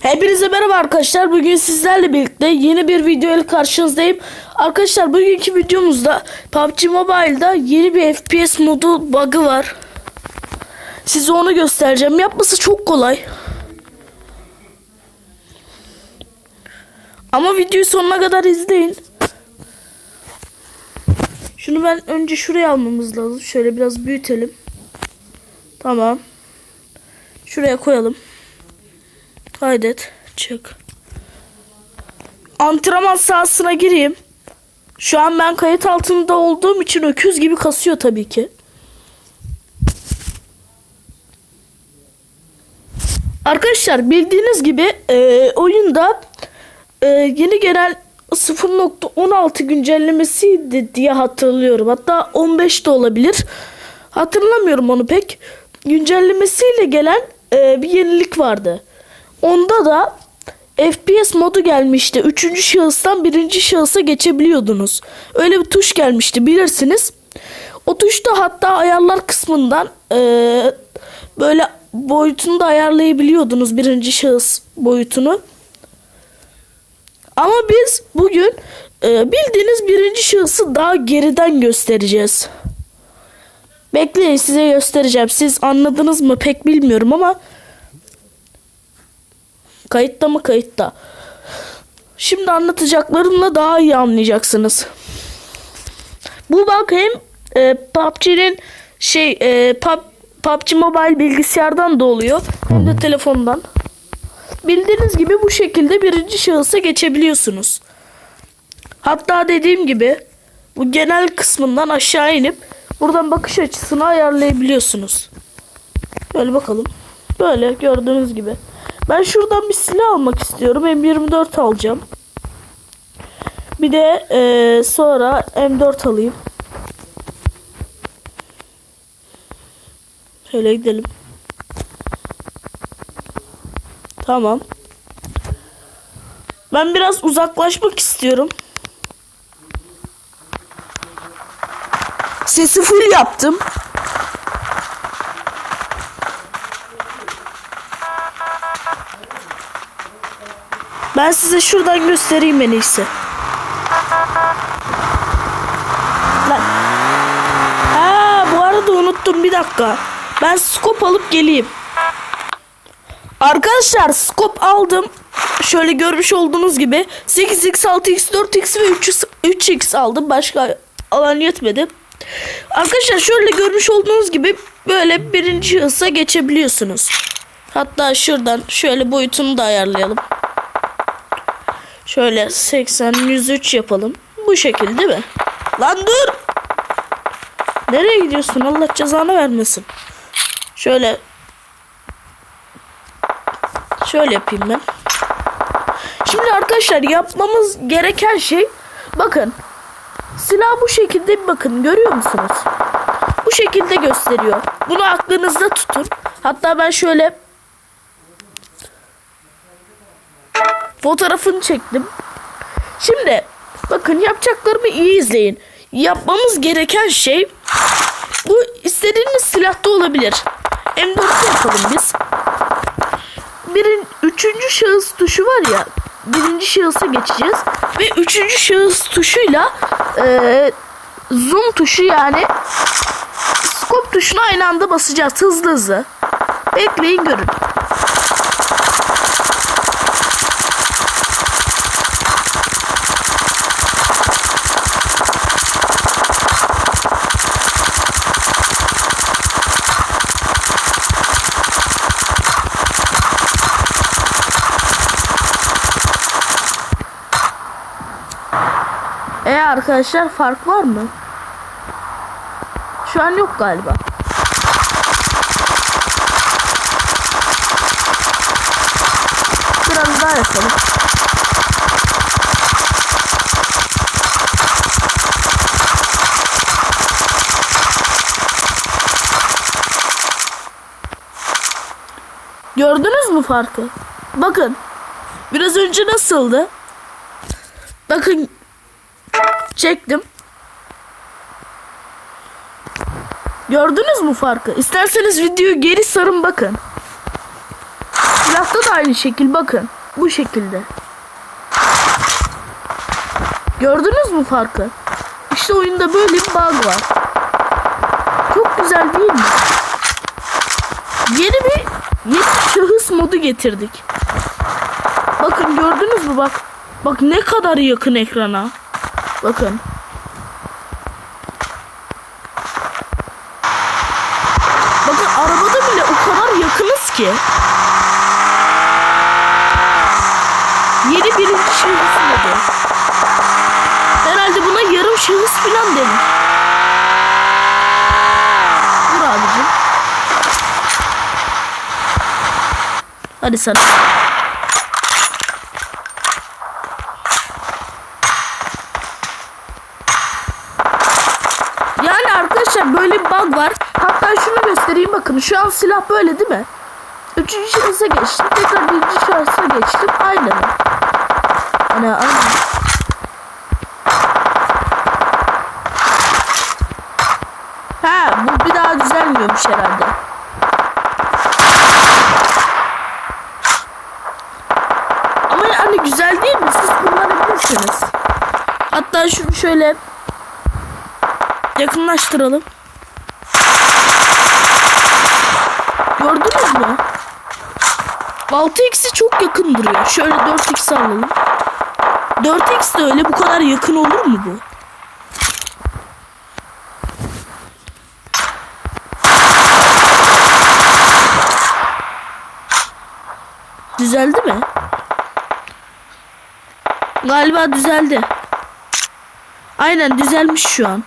Hepinize merhaba arkadaşlar. Bugün sizlerle birlikte yeni bir video ile karşınızdayım. Arkadaşlar bugünkü videomuzda PUBG Mobile'da yeni bir FPS modu bug'ı var. Size onu göstereceğim. Yapması çok kolay. Ama videoyu sonuna kadar izleyin. Şunu ben önce şuraya almamız lazım. Şöyle biraz büyütelim. Tamam. Şuraya koyalım. Kaydet. Çık. Antrenman sahasına gireyim. Şu an ben kayıt altında olduğum için öküz gibi kasıyor tabii ki. Arkadaşlar bildiğiniz gibi e, oyunda e, yeni gelen 0.16 güncellemesiydi diye hatırlıyorum. Hatta 15 de olabilir. Hatırlamıyorum onu pek. Güncellemesiyle gelen e, bir yenilik vardı. Onda da FPS modu gelmişti. Üçüncü şahıstan birinci şahısa geçebiliyordunuz. Öyle bir tuş gelmişti bilirsiniz. O tuşta hatta ayarlar kısmından e, böyle boyutunu da ayarlayabiliyordunuz birinci şahıs boyutunu. Ama biz bugün e, bildiğiniz birinci şahısı daha geriden göstereceğiz. Bekleyin size göstereceğim. Siz anladınız mı pek bilmiyorum ama kayıtta mı kayıtta. Şimdi anlatacaklarımla daha iyi anlayacaksınız. Bu bak hem e, PUBG'nin şey e, Pub, PUBG Mobile bilgisayardan da oluyor hem de telefondan. Bildiğiniz gibi bu şekilde birinci şahısa geçebiliyorsunuz. Hatta dediğim gibi bu genel kısmından aşağı inip buradan bakış açısını ayarlayabiliyorsunuz. Böyle bakalım. Böyle gördüğünüz gibi. Ben şuradan bir silah almak istiyorum. M24 alacağım. Bir de eee, sonra M4 alayım. Şöyle gidelim. Tamam. Ben biraz uzaklaşmak istiyorum. Sesi full yaptım. Ben size şuradan göstereyim en iyisi. Lan. Ha, bu arada unuttum bir dakika. Ben scope alıp geleyim. Arkadaşlar scope aldım. Şöyle görmüş olduğunuz gibi 8x, 6x, 4x ve 3x, 3x aldım. Başka alan yetmedi. Arkadaşlar şöyle görmüş olduğunuz gibi böyle birinci hıza geçebiliyorsunuz. Hatta şuradan şöyle boyutunu da ayarlayalım. Şöyle 80 103 yapalım. Bu şekilde değil mi? Lan dur. Nereye gidiyorsun? Allah cezanı vermesin. Şöyle Şöyle yapayım ben. Şimdi arkadaşlar yapmamız gereken şey bakın. Silah bu şekilde bakın görüyor musunuz? Bu şekilde gösteriyor. Bunu aklınızda tutun. Hatta ben şöyle fotoğrafını çektim. Şimdi bakın yapacaklarımı iyi izleyin. Yapmamız gereken şey bu istediğiniz silahta olabilir. M4 yapalım biz. Birin, üçüncü şahıs tuşu var ya birinci şahısa geçeceğiz ve üçüncü şahıs tuşuyla e, zoom tuşu yani scope tuşuna aynı anda basacağız hızlı hızlı. Bekleyin görün. Arkadaşlar fark var mı? Şu an yok galiba. Biraz daha yapalım. Gördünüz mü farkı? Bakın. Biraz önce nasıldı? Bakın Çektim. Gördünüz mü farkı? İsterseniz videoyu geri sarın bakın. Silahta da aynı şekil bakın. Bu şekilde. Gördünüz mü farkı? İşte oyunda böyle bir bug var. Çok güzel değil mi? Yeni bir yeni şahıs modu getirdik. Bakın gördünüz mü bak. Bak ne kadar yakın ekrana. Bakın. Bakın arabada bile o kadar yakınız ki. Yeni birinci şahıs modu. Herhalde buna yarım şahıs falan denir. Dur abicim. Hadi sana. Yani arkadaşlar böyle bir bug var. Hatta şunu göstereyim bakın. Şu an silah böyle değil mi? Üçüncü şahısa geçtim. Tekrar birinci şahısa geçtim. Aynen. Hani aynen. Ha bu bir daha düzelmiyormuş herhalde. Ama yani güzel değil mi? Siz kullanabilirsiniz. Hatta şunu şöyle yakınlaştıralım. Gördünüz mü? 6x'i çok yakın duruyor. Şöyle 4x alalım. 4x de öyle bu kadar yakın olur mu bu? Düzeldi mi? Galiba düzeldi. Aynen düzelmiş şu an.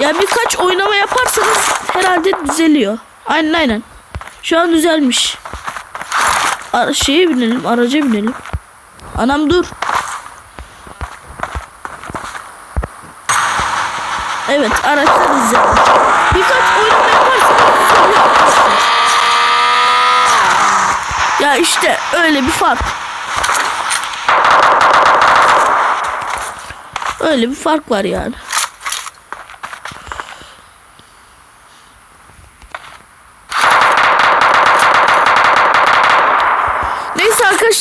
Ya birkaç oynama yaparsanız herhalde düzeliyor. Aynen aynen. Şu an düzelmiş. Ara şeye binelim, araca binelim. Anam dur. Evet, araçlar düzelmiş. Birkaç oynama yaparsanız. Ya işte öyle bir fark. Öyle bir fark var yani.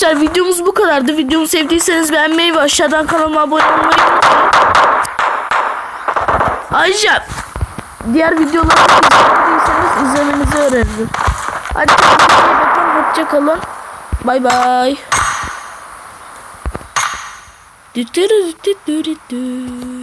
Arkadaşlar videomuz bu kadardı. Videomu sevdiyseniz beğenmeyi ve aşağıdan kanalıma abone olmayı. Ayrıca diğer videoları izlemediyseniz izlemenizi öğrenirim. Hadi bakın. Hoşçakalın. Bay bay. Dü dü dü dü dü dü.